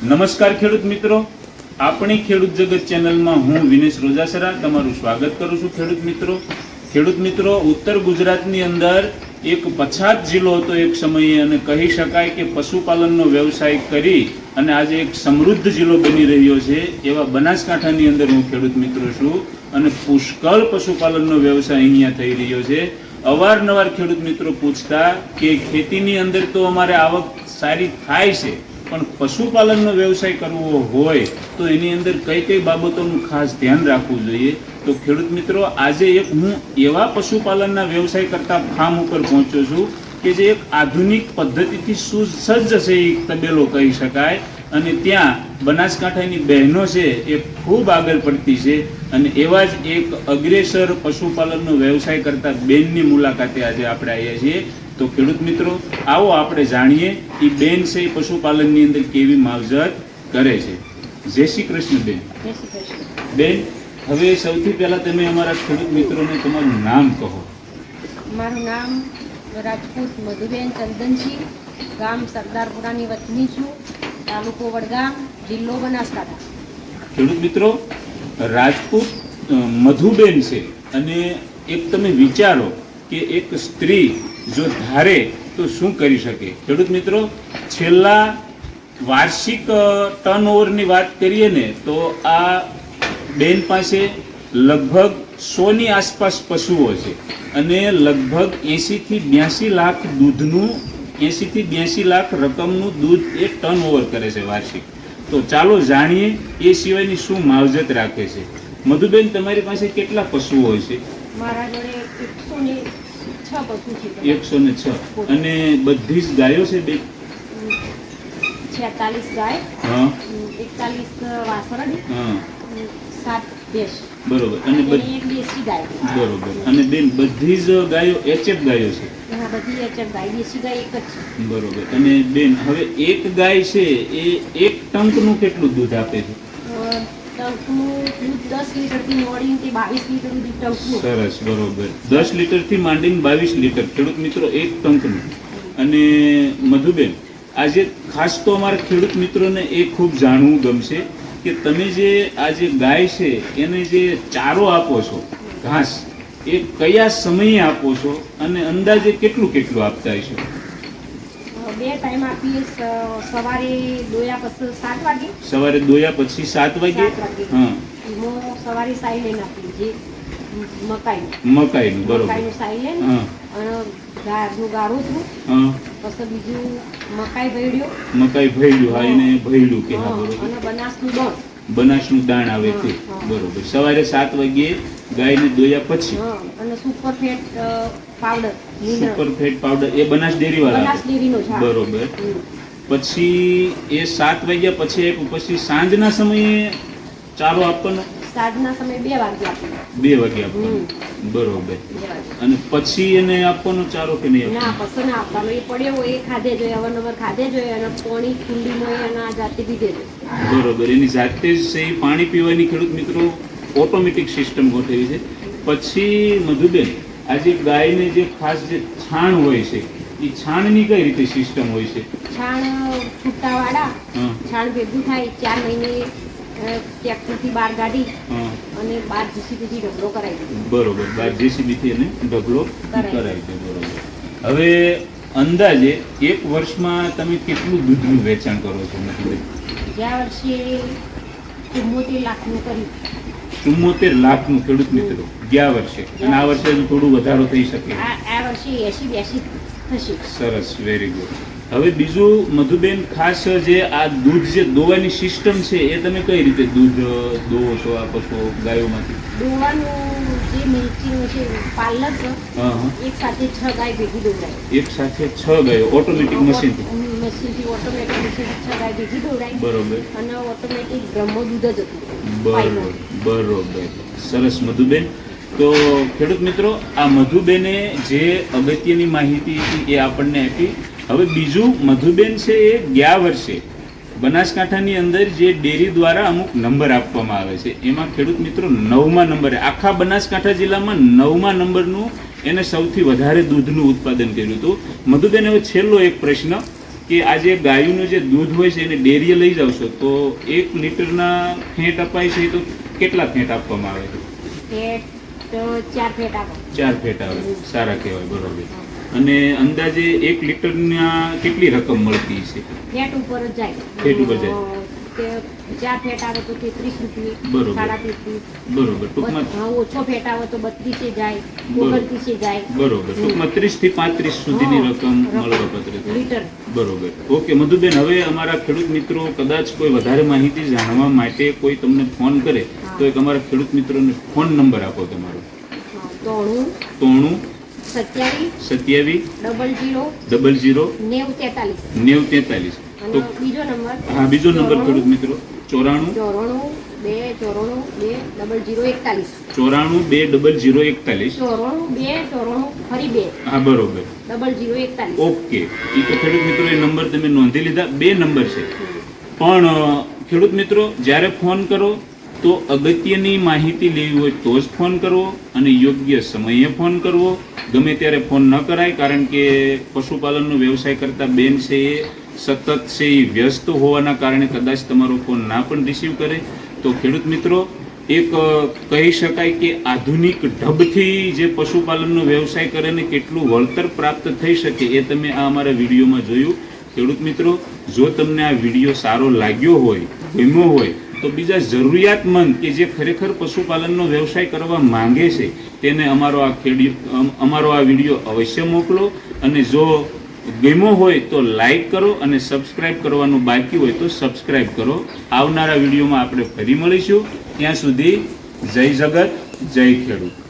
નમસ્કાર ખેડૂત મિત્રો. આપણી ખેડૂત જગત ચેનલમાં હું વિનેશ રોજાસરા તમારું સ્વાગત કરું છું ખેડૂત મિત્રો. ખેડૂત મિત્રો, ઉત્તર ગુજરાતની અંદર એક પછાત જિલ્લો હતો એક સમયે અને કહી શકાય કે પશુપાલનનો વ્યવસાય કરી અને આજે એક સમૃદ્ધ જિલ્લો બની રહ્યો છે એવા બનાસકાંઠાની અંદર હું ખેડૂત મિત્રો છું અને પુષ્કળ પશુપાલનનો વ્યવસાય અહીંયા થઈ રહ્યો છે. અવારનવાર ખેડૂત મિત્રો પૂછતા કે ખેતીની અંદર તો અમારે આવક સારી થાય છે. પણ પશુપાલનનો વ્યવસાય કરવો હોય તો એની અંદર કઈ કઈ બાબતોનું ખાસ ધ્યાન રાખવું જોઈએ? તો ખેડૂત મિત્રો, આજે એક હું એવા પશુપાલનના વ્યવસાય કરતા ફાર્મ ઉપર પહોંચ્યો છું કે જે એક આધુનિક પદ્ધતિથી સુસજ્જ છે એ તબેલો કહી શકાય. અને ત્યાં બનાસકાંઠાની બહેનો છે એ ખૂબ આગળ પડતી છે અને એવા જ એક અગ્રેસર પશુપાલનનો વ્યવસાય કરતા બેનની મુલાકાતે આજે આપણે આવ્યા છીએ. તો ખેડૂત મિત્રો આવો આપણે જાણીએ એ બેન છે એ પશુપાલનની અંદર કેવી માવજત કરે છે. જય શ્રી કૃષ્ણ બેન. બેન હવે સૌથી પહેલા તમે અમારા ખેડૂત મિત્રોને તમારું નામ કહો. મારું નામ રાજપૂત મધુબેન ચંદનજી ગામ સરદારપુરાની વતની છું તાલુકો વડગામ જિલ્લો બનાસકાંઠા. ખેડૂત મિત્રો રાજપૂત મધુબેન છે. અને એક તમે વિચારો કે એક સ્ત્રી જો ધારે તો શું કરી શકે? ખેડૂત મિત્રો, છેલ્લા વાર્ષિક ટર્ન ઓવરની વાત કરીએ ને, તો આ બેન પાસે લગભગ સોની આસપાસ પશુઓ છે અને લગભગ એંશીથી બ્યાસી લાખ દૂધનું, એંશીથી બ્યાસી લાખ રકમનું દૂધ એ ટર્ન ઓવર કરે છે વાર્ષિક. તો ચાલો જાણીએ એ સિવાયની શું માવજત રાખે છે. મધુબેન, તમારી પાસે કેટલા પશુઓ હોય છે? મારા જોડે એકસો ને છ પશુ છે. એકસો ને છ. અને બધી જ ગાયો છે બે? છેતાલીસ ગાય હા. એકતાલીસ વાસરડી સાત ભેંસ. બરોબર. અને બરોબર. અને બેન બધી જ ગાયો એચએફ ગાયો છે? બધી એચએફ ગાય. દેશી ગાય એક જ છે. બરોબર. અને બેન હવે એક ગાય છે એ એક ટંકનું કેટલું દૂધ આપે છે? ટંકનું દૂધ દસ લીટર ટંકનું સરસ, બરોબર. દસ લીટરથી માંડીને બાવીસ લીટર. ખેડૂત મિત્રો, એક ટંકનું અને મધુબેન, આજે ખાસ તો અમારા ખેડૂત મિત્રોને એ ખૂબ જાણવું ગમશે કે તમે જે આ જે ગાય છે, એને જે ચારો આપો છો, ઘાસ, એ કયા સમયે આપો છો અને અંદાજે કેટલું કેટલું આપતા હશો? બે ટાઈમ આપીએ સવારે દોયા પછી સાત વાગે. સવારે દોયા પછી સાત વાગે. હા. સવારે સાઈલેન આપીએ જે મકાઈ મકાઈનું બરોબર. મકાઈનું સાઈલેન અને ગારનું ગાળું હતું. પછી બીજું મકાઈ ભેળ્યો મકાઈ ભૈલું હા એને ભૈલું કે હા બરોબર. અને બનાસનું દોણ બનાસનું દાણ આવે હા. બરોબર. સવારે સાત વાગ્યે ગાયને દોયા પછી? હા, અને super fat powder. Super fat powder એ બનાસ ડેરી વાળા. બરોબર. પછી એ સાત વાગ્યા પછી પછી સાંજના સમયે ચારો આપવાનો? સાંજના સમયે બે વાગે બે વાગે આપવાનો. બરોબર. અને પછી એને આપવાનો ચારો કે નહીં ના પછી ના આપવાનો. એ પડ્યો હોય એ ખાધે જોઈએ અવારનવાર ખાધે જોઈએ અને પાણી કુંડીમાં અને આ જાતે પીધે જોઈએ બરોબર. એની જાતે જ એ પાણી પીવાની ખેડૂત મિત્રો ઓટોમેટિક સિસ્ટમ ગોઠવી છે. પછી મધુબેન. આજે ગાયને જે ખાસ જે છાણ હોય છે એ છાણની કઈ રીતે સિસ્ટમ હોય છે? છાણ છૂટાવાળા છાણ ભેગું થાય ચાર મહિને ટ્રેક્ટરથી બહાર કાઢી અને બાર જીસીબીથી ઢગલો કરાવી દીધો બરોબર બાર જીસીબીથી એને ઢગલો કરાય. દે. બરોબર. હવે અંદાજે એક વર્ષમાં તમે કેટલું દૂધનું વેચાણ કરો છો મતલબ ગયા વર્ષે ચુમ્મોતેર લાખનું કર્યું. ચુમ્મોતેર લાખનું ખેડૂત મિત્રો ગયા વર્ષે. અને આ વર્ષે થોડું વધારો થઈ શકે. સરસ વેરી ગુડ હવે બીજું મધુબેન ખાસ જે આ દૂધ જે દોવાની સિસ્ટમ છે એ તમે કઈ રીતે દૂધ દોવો છો આ પશુઓ ગાયોમાંથી? દોવાનું જે મિલ્કિંગ છે પાર્લર એક સાથે છ ગાય ભેગી દોડાય. એક સાથે છ ગાયો ઓટોમેટિક મશીનથી મશીનથી ઓટોમેટિક મશીનથી છ ગાય ભેગી દોડાય. બરોબર. અને ઓટોમેટિક બ્રહ્મો દૂધ જ હતું. બરોબર બરોબર. સરસ મધુબેન. તો ખેડૂત મિત્રો આ મધુબેને જે અગત્યની માહિતી હતી એ આપણને આપી. હવે બીજું મધુબેન છે એ ગયા વર્ષે બનાસકાંઠાની અંદર જે ડેરી દ્વારા અમુક નંબર આપવામાં આવે છે એમાં ખેડૂત મિત્રો નવમા નંબરે આખા બનાસકાંઠા જિલ્લામાં નવમા નંબરનું એને સૌથી વધારે દૂધનું ઉત્પાદન કર્યું હતું. મધુબેન હવે છેલ્લો એક પ્રશ્ન કે આ જે ગાયનું જે દૂધ હોય છે એને ડેરીએ લઈ જાવ છો તો એક લીટરના ફેંટ અપાય છે તો કેટલા ફેંટ આપવામાં આવે છે? ચાર ફેટ ચાર ફેંટ આવે સારા કહેવાય બરોબર. અને અંદાજે એક લીટરના કેટલી રકમ મળતી છે ફેટ ઉપર જાય. ફેટ ઉપર જાય. ચાર ફેટ આવે તો તેત્રીસ રૂપિયા બરોબર. સાડા તેત્રીસ બરોબર. ટૂંકમાં ઓછો ફેટ આવે તો બત્રીસે જાય ઓગણત્રીસે જાય. બરોબર. ટૂંકમાં ત્રીસથી પાંત્રીસ સુધીની રકમ રકમ. મળવા પાત્ર બરોબર. ઓકે મધુબેન હવે અમારા ખેડૂત મિત્રો કદાચ કોઈ વધારે માહિતી જાણવા માટે કોઈ તમને ફોન કરે તો એક અમારા ખેડૂત મિત્રોને ફોન નંબર આપો તમારો. તોણું તોણું ત્રણું સત્યાવીસ સત્યાવીસ ડબલ જીરો ડબલ જીરો નેવું તેતાલીસ. નેવ તેતાલીસ. તો બીજો નંબર? હા બીજો નંબર ખેડૂત મિત્રો. ચોરાણું. ચોરાણું બે ચોરાણું બે ડબલ જીરો એકતાલીસ. ચોરાણું બે ડબલ જીરો એકતાલીસ. ચોરાણું બે ચોરાણું ફરી બે. હા બરોબર. ડબલ જીરો એકતાલીસ. ઓકે. એ તો ખેડૂત મિત્રો એ નંબર તમે નોંધી લીધા. બે નંબર છે. પણ ખેડૂત મિત્રો જ્યારે ફોન કરો તો અગત્યની માહિતી લેવી હોય તો જ ફોન કરવો અને યોગ્ય સમયે ફોન કરવો. ગમે ત્યારે ફોન ન કરાય, કારણ કે પશુપાલનનો વ્યવસાય કરતા બેન છે એ સતત છે એ વ્યસ્ત હોવાના કારણે કદાચ તમારો ફોન ના પણ રિસીવ કરે. તો ખેડૂત મિત્રો, એક કહી શકાય કે આધુનિક ઢબથી જે પશુપાલનનો વ્યવસાય કરે ને કેટલું વળતર પ્રાપ્ત થઈ શકે એ તમે આ અમારા વિડીયોમાં જોયું. ખેડૂત મિત્રો, જો તમને આ વીડિયો સારો લાગ્યો હોય, ગમ્યો હોય તો બીજા જરૂરિયાતમંદ કે જે ખરેખર પશુપાલનનો વ્યવસાય કરવા માંગે છે, તેને અમારો આ ખેડી અમારો આ વીડિયો અવશ્ય મોકલો અને જો ગેમો હોય તો લાઈક કરો અને સબસ્ક્રાઈબ કરવાનું બાકી હોય તો સબસ્ક્રાઈબ કરો. આવનારા વિડીયોમાં આપણે ફરી મળીશું. ત્યાં સુધી જય જગત, જય ખેડૂત.